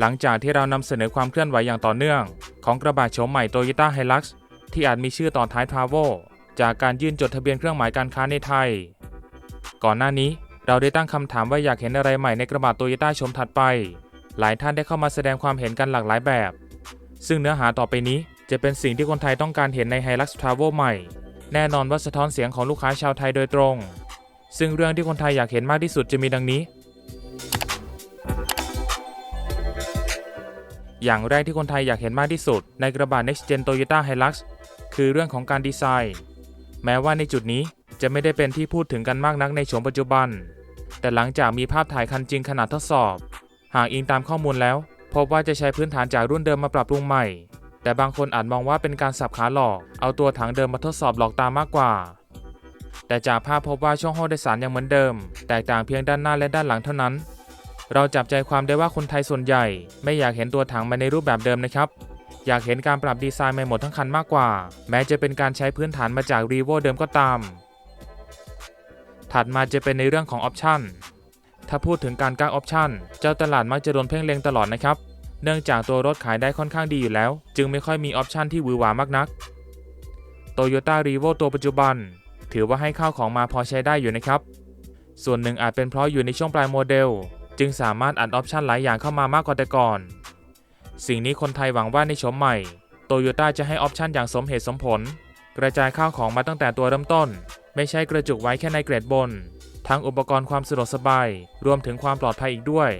หลังจากที่เรานำเสนอความเคลื่อนไหวอย่างต่อเนื่อง ของกระบะโฉมใหม่ Toyota Hilux ที่อาจมีชื่อต่อท้าย Travel จากการยื่นจดทะเบียนเครื่องหมายการค้าในไทย ก่อนหน้านี้เราได้ตั้งคำถามว่าอยากเห็นอะไรใหม่ในกระบะโตโยต้าชมถัดไป หลายท่านได้เข้ามาแสดงความเห็นกันหลากหลายแบบ ซึ่งเนื้อหาต่อไปนี้จะเป็นสิ่งที่คนไทยต้องการเห็นใน Hilux Travel ใหม่ แน่นอนว่าสะท้อนเสียงของลูกค้าชาวไทยโดยตรง ซึ่งเรื่องที่คนไทยอยากเห็นมากที่สุดจะมีดังนี้ อย่างแรกที่คนไทยอยากเห็นมากที่สุด ในกระบะ Next Gen Toyota Hilux คือเรื่องของการดีไซน์ แม้ว่าในจุดนี้จะไม่ได้เป็นที่พูดถึงกันมากนักในโฉมปัจจุบัน แต่หลังจากมีภาพถ่ายคันจริงขนาดทดสอบ หากอิงตามข้อมูลแล้ว พบว่าจะใช้พื้นฐานจากรุ่นเดิมมาปรับปรุงใหม่ แต่บางคนอาจมองว่าเป็นการสับขาหลอก เอาตัวถังเดิมมาทดสอบหลอกตามมากกว่า แต่จากภาพพบว่าช่องห้องโดยสารยังเหมือนเดิม แตกต่างเพียงด้านหน้าและด้านหลังเท่านั้น เราจับใจความได้ว่าคนไทยส่วนใหญ่ ไม่อยากเห็นตัวถังมาในรูปแบบเดิมนะครับ อยากเห็นการปรับดีไซน์ใหม่หมดทั้งคันมากกว่า แม้จะเป็นการใช้พื้นฐานมาจากรีโวเดิมก็ตาม ถัดมาจะเป็นในเรื่องของออปชันถ้าพูดถึงการก้างออปชันเจ้าตลาดมักจะโดนเพ่งเล็งตลอดนะครับ เนื่องจากตัวรถขายได้ค่อนข้างดีอยู่แล้ว จึงไม่ค่อยมีออปชันที่หวือหวามากนัก Toyota r e v o ตัวปัจจุบัน ถือว่าให้ข้าวของมาพอใช้ได้อยู่นะครับ ส่วนหนึ่งอาจเป็นเพราะอยู่ในช่วงปลายโมเดล จึงสามารถอัดออปชันหลายอย่างเข้ามามากกว่าแต่ก่อน สิ่งนี้คนไทยหวังว่าในโฉมใหม่โตโยต้าจะให้ออปชันอย่างสมเหตุสมผล กระจายข้าวของมาตั้งแต่ตัวเริ่มต้น ไม่ใช่กระจุกไว้แค่ในเกรดบน ทั้งอุปกรณ์ความสะดวกสบาย รวมถึงความปลอดภัยอีกด้วย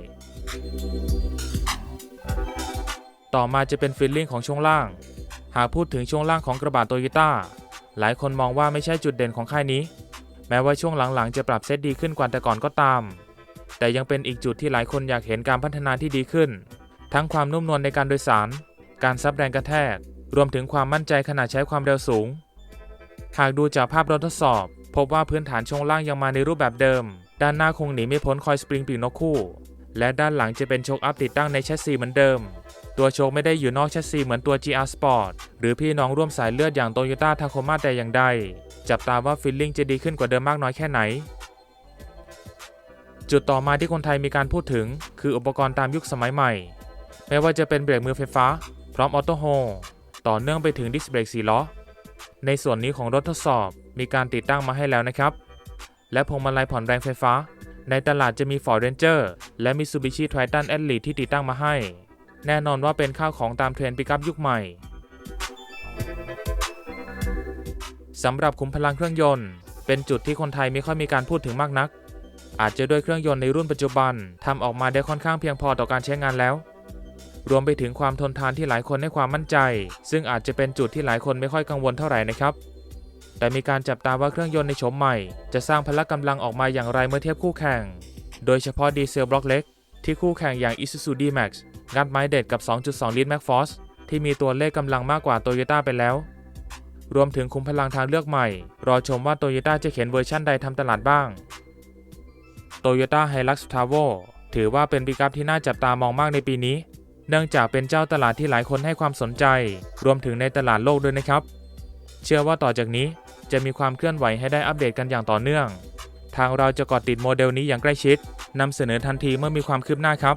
ต่อมาจะเป็นฟีลลิ่งของช่วงล่าง หากพูดถึงช่วงล่างของกระบะโตโยต้าหลายคนมองว่าไม่ใช่จุดเด่นของค่ายนี้ แม้ว่าช่วงหลังๆ จะปรับเซตดีขึ้นกว่าแต่ก่อนก็ตาม แต่ยังเป็นอีกจุดที่หลายคนอยากเห็นการพัฒนาที่ดีขึ้น ทั้งความนุ่มนวลในการโดยสาร การซับแรงกระแทก รวมถึงความมั่นใจขณะใช้ความเร็วสูง หากดูจากภาพรถทดสอบ พบว่าพื้นฐานช่วงล่างยังมาในรูปแบบเดิม ด้านหน้าคงหนีไม่พ้นคอยสปริงปีกนกคู่ และด้านหลังจะเป็นโชคอัพติดตั้งในแชสซีเหมือนเดิม ตัวโชคไม่ได้อยู่นอกแชสซีเหมือนตัว GR Sport หรือพี่น้องร่วมสายเลือดอย่าง Toyota Tacoma แต่อย่างใด จับตาว่าฟีลลิ่งจะดีขึ้นกว่าเดิมมากน้อยแค่ไหน จุดต่อมาที่คนไทยมีการพูดถึง คืออุปกรณ์ตามยุคสมัยใหม่ ไม่ว่าจะเป็นเบรกมือไฟฟ้า พร้อมออโต้โฮต่อเนื่องไปถึงดิสเบรก4ล้อ ในส่วนนี้ของรถทดสอบมีการติดตั้งมาให้แล้วนะครับ และพวงมาลัยผ่อนแรงไฟฟ้า ในตลาดจะมี Ford Ranger และ Mitsubishi Triton Elite ที่ติดตั้งมาให้ แน่นอนว่าเป็นข้าวของตามเทรนด์ปิกัพยุคใหม่สำหรับขุมพลังเครื่องยนต์ เป็นจุดที่คนไทยไม่ค่อยมีการพูดถึงมากนัก อาจจะด้วยเครื่องยนต์ในรุ่นปัจจุบันทำออกมาได้ค่อนข้างเพียงพอต่อการใช้งานแล้ว รวมไปถึงความทนทานที่หลายคนให้ความมั่นใจ ซึ่งอาจจะเป็นจุดที่หลายคนไม่ค่อยกังวลเท่าไหร่นะครับ แต่มีการจับตาว่าเครื่องยนต์ในโฉมใหม่ จะสร้างพละกำลังออกมาอย่างไรเมื่อเทียบคู่แข่ง โดยเฉพาะดีเซลบล็อกเล็กที่คู่แข่งอย่าง Isuzu D-Max งัดไม้เด็ดกับ 2.2 ลิตร Max Force ที่มีตัวเลขกำลังมากกว่า Toyota ไปแล้ว รวมถึงคุมพลังทางเลือกใหม่ รอชมว่า Toyota จะเขียนเวอร์ชั่นใดทำตลาดบ้าง Toyota Hilux Travel ถือว่าเป็นปิกัพที่น่าจับตามองมากในปีนี้ เนื่องจากเป็นเจ้าตลาดที่หลายคนให้ความสนใจ รวมถึงในตลาดโลกด้วยนะครับ เชื่อว่าต่อจากนี้จะมีความเคลื่อนไหวให้ได้อัปเดตกันอย่างต่อเนื่อง ทางเราจะเกาะติดโมเดลนี้อย่างใกล้ชิดนำเสนอทันทีเมื่อมีความคืบหน้าครับ